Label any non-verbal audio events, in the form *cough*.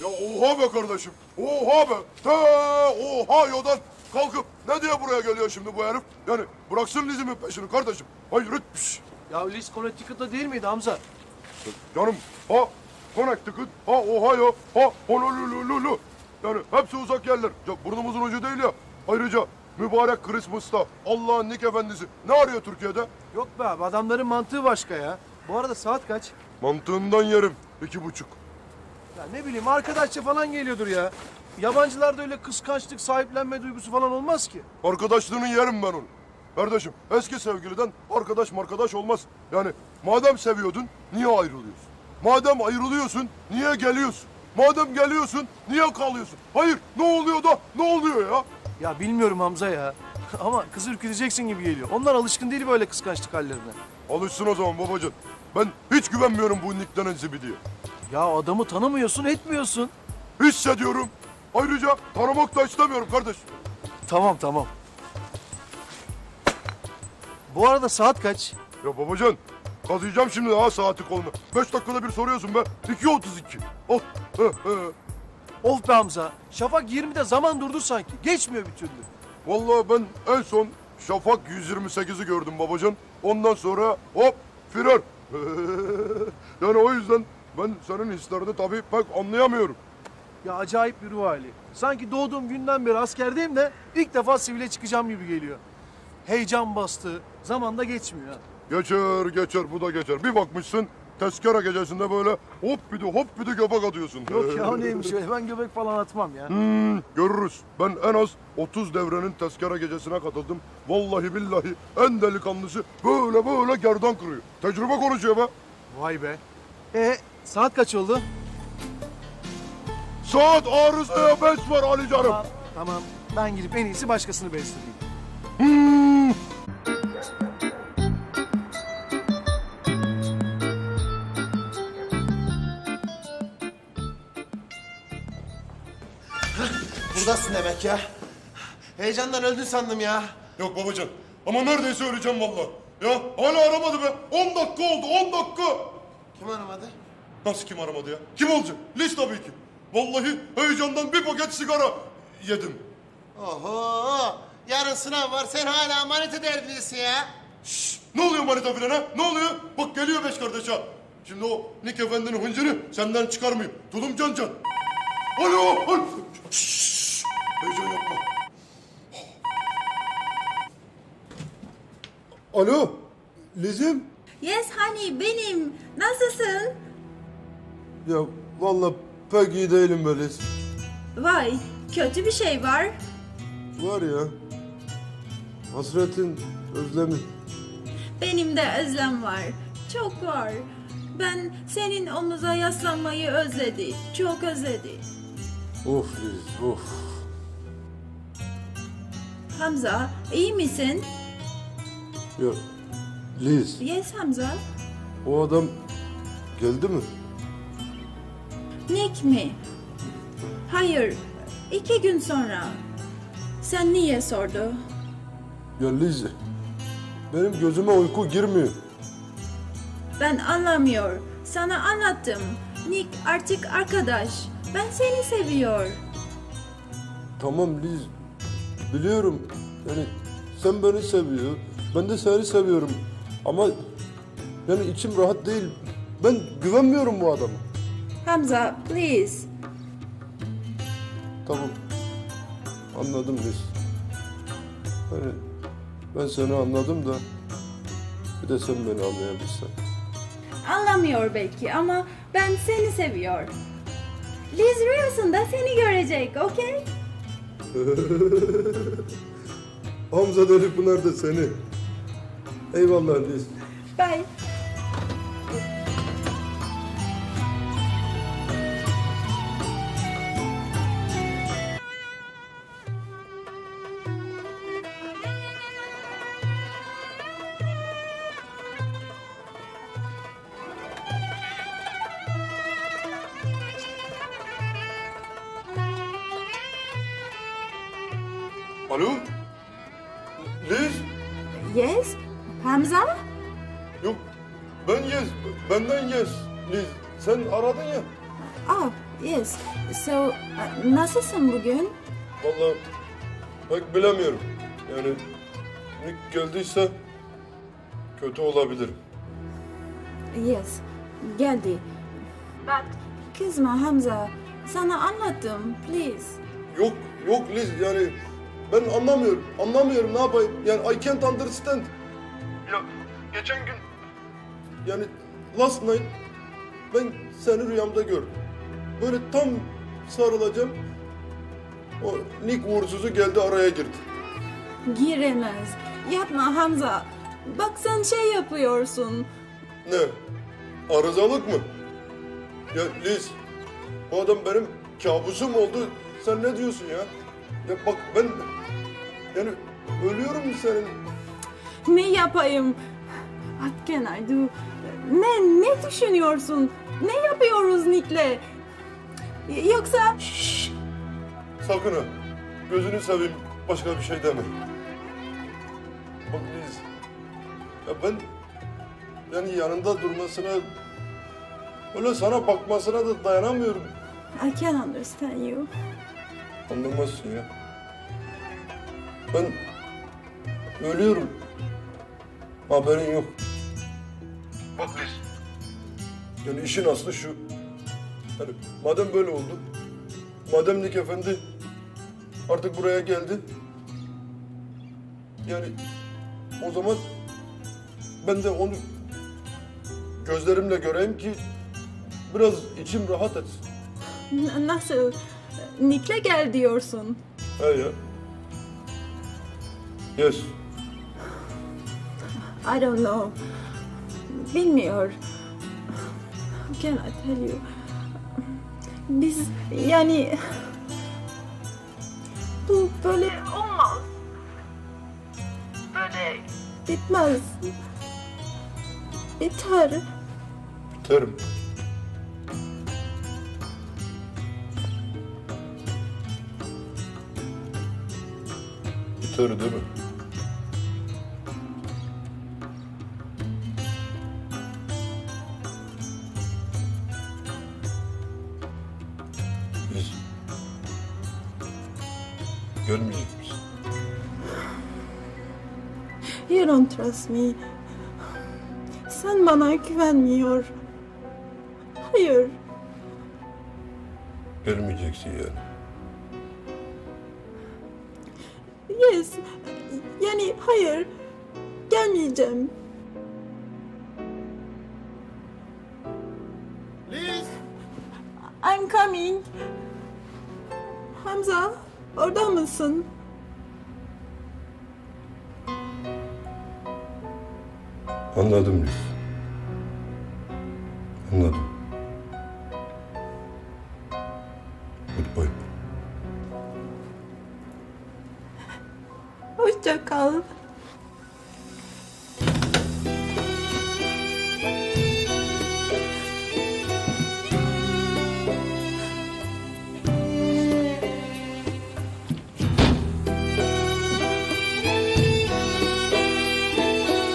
Ya oha be kardeşim. Oha be. Te oha yodan kalkıp ne diye buraya geliyor şimdi bu herif? Yani bıraksın Liz'imin peşini kardeşim. Hayret bir şey. Ya Liz Connecticut'ta değil miydi Hamza? Canım ha Connecticut, ha Ohio, ha Honolulu. Yani hepsi uzak yerler. Ya burnumuzun ucu değil ya. Ayrıca mübarek Christmas'ta Allah'ın Nik Efendisi ne arıyor Türkiye'de? Yok be abi adamların mantığı başka ya. Bu arada saat kaç? Mantığından yerim. iki buçuk. Ya ne bileyim arkadaşça falan geliyordur ya. Yabancılarda öyle kıskançlık, sahiplenme duygusu falan olmaz ki. Arkadaşlığını yerim ben onu. Kardeşim eski sevgiliden arkadaş markadaş olmaz. Yani madem seviyordun niye ayrılıyorsun? Madem ayrılıyorsun niye geliyorsun? Madem geliyorsun niye kalıyorsun? Hayır ne oluyor da ne oluyor ya? Ya bilmiyorum Hamza ya. *laughs* Ama kızı ürküteceksin gibi geliyor. Onlar alışkın değil böyle kıskançlık hallerine. Alışsın o zaman babacığım. Ben hiç güvenmiyorum bu Nick denen zibidiye. Ya adamı tanımıyorsun, etmiyorsun. Hissediyorum. Ayrıca tanımak da istemiyorum kardeş. Tamam tamam. Bu arada saat kaç? Ya babacan kazıyacağım şimdi daha saati kolunu. Beş dakikada bir soruyorsun be. 2.32. Al. He, he. Of be Hamza. Şafak 20'de zaman durdu sanki. Geçmiyor bir türlü. Vallahi ben en son Şafak 128'i gördüm babacan. Ondan sonra hop firar. *laughs* yani o yüzden ben senin hislerini tabii pek anlayamıyorum. Ya acayip bir ruh hali. Sanki doğduğum günden beri askerdeyim de ilk defa sivile çıkacağım gibi geliyor. Heyecan bastı. Zaman da geçmiyor. ha. Geçer geçer bu da geçer. Bir bakmışsın tezkere gecesinde böyle hop bir de hop bir de göbek atıyorsun. Yok ya o *laughs* neymiş öyle. Ben göbek falan atmam ya. Hmm, görürüz. Ben en az 30 devrenin tezkere gecesine katıldım. Vallahi billahi en delikanlısı böyle böyle gerdan kırıyor. Tecrübe konuşuyor be. Vay be. E saat kaç oldu? Saat arızaya beş var Ali canım. Tamam. Tamam. Ben gidip en iyisi başkasını besleyeyim. Hmm. Buradasın demek ya. Heyecandan öldün sandım ya. Yok babacan ama neredeyse öleceğim vallahi. Ya hala aramadı be. 10 dakika oldu 10 dakika. Kim aramadı? Nasıl kim aramadı ya? Kim olacak? Liz tabii ki. Vallahi heyecandan bir paket sigara yedim. Oho! Yarın sınav var sen hala manita derdindesin ya. Şşş, ne oluyor manita filan ha? Ne oluyor? Bak geliyor beş kardeş ha. Şimdi o Nick Efendi'nin hıncını senden çıkarmayayım. Tulum can can. Alo! Alo! Şşş, heyecan yapma. Alo, Lizim. Yes honey benim. Nasılsın? Ya vallahi pek iyi değilim be Liz. Vay kötü bir şey var. Var ya. Hasretin, özlemin. Benim de özlem var. Çok var. Ben senin omuza yaslanmayı özledi. Çok özledi. Of Liz, of. Hamza iyi misin? Ya Liz, Yes Hamza. o adam geldi mi? Nick mi? Hayır. iki gün sonra. Sen niye sordu? Ya Liz, benim gözüme uyku girmiyor. Ben anlamıyor. Sana anlattım. Nick artık arkadaş. Ben seni seviyor. Tamam Liz, biliyorum. Yani sen beni seviyor, ben de seni seviyorum. Ama yani içim rahat değil. Ben güvenmiyorum bu adama. Hamza please. Tamam, anladım Liz. Yani ben seni anladım da bir de sen beni anlayabilsen. Anlamıyor belki ama ben seni seviyor. Liz rüyasında seni görecek, okey? *laughs* Hamza Deli Pınar da seni. Eyvallah Liz. Bye. Alo? Liz? Yes, Hamza? Yok ben Yes. Benden Yes. Liz. Sen aradın ya. Ah, Yes. So, uh, nasılsın bugün? Vallahi pek bilemiyorum. Yani Nick geldiyse kötü olabilir. Yes. Geldi. Bak, kızma Hamza. Sana anlattım. Please. Yok, yok Liz yani ben anlamıyorum. Anlamıyorum ne yapayım? Yani I can't understand. Ya geçen gün yani last night ben seni rüyamda gördüm. Böyle tam sarılacağım. O Nick uğursuzu geldi araya girdi. Giremez. Yapma Hamza. Bak sen şey yapıyorsun. Ne? Arızalık mı? Ya Liz, bu adam benim kabusum oldu. Sen ne diyorsun ya? Ya bak ben yani ölüyorum senin. Ne yapayım? What can I do? Ne, ne düşünüyorsun? Ne yapıyoruz Nick'le? Yoksa... Sakın ha. Gözünü seveyim. Başka bir şey deme. Bak Liz. Ya ben yani yanında durmasına öyle sana bakmasına da dayanamıyorum. I can understand you. Anlamazsın ya. Ben ölüyorum. Haberin yok. Bak Liz. Yani işin aslı şu. Yani madem böyle oldu. Madem Nik Efendi artık buraya geldi. Yani o zaman ben de onu gözlerimle göreyim ki biraz içim rahat etsin. Nasıl? Nick'le gel diyorsun. He ya. Yes. I don't know. Bilmiyor. How can I tell you? Biz yani... Bu böyle olmaz. Böyle bitmez. Biter. Biterim. Biter değil mi? Görmeyecek misin? You don't trust me. Sen bana güvenmiyor. Hayır. Gelmeyeceksin yani. Yes. Yani hayır. Gelmeyeceğim. Liz! I'm coming. Hamza, orada mısın? Anladım Liz. Anladım.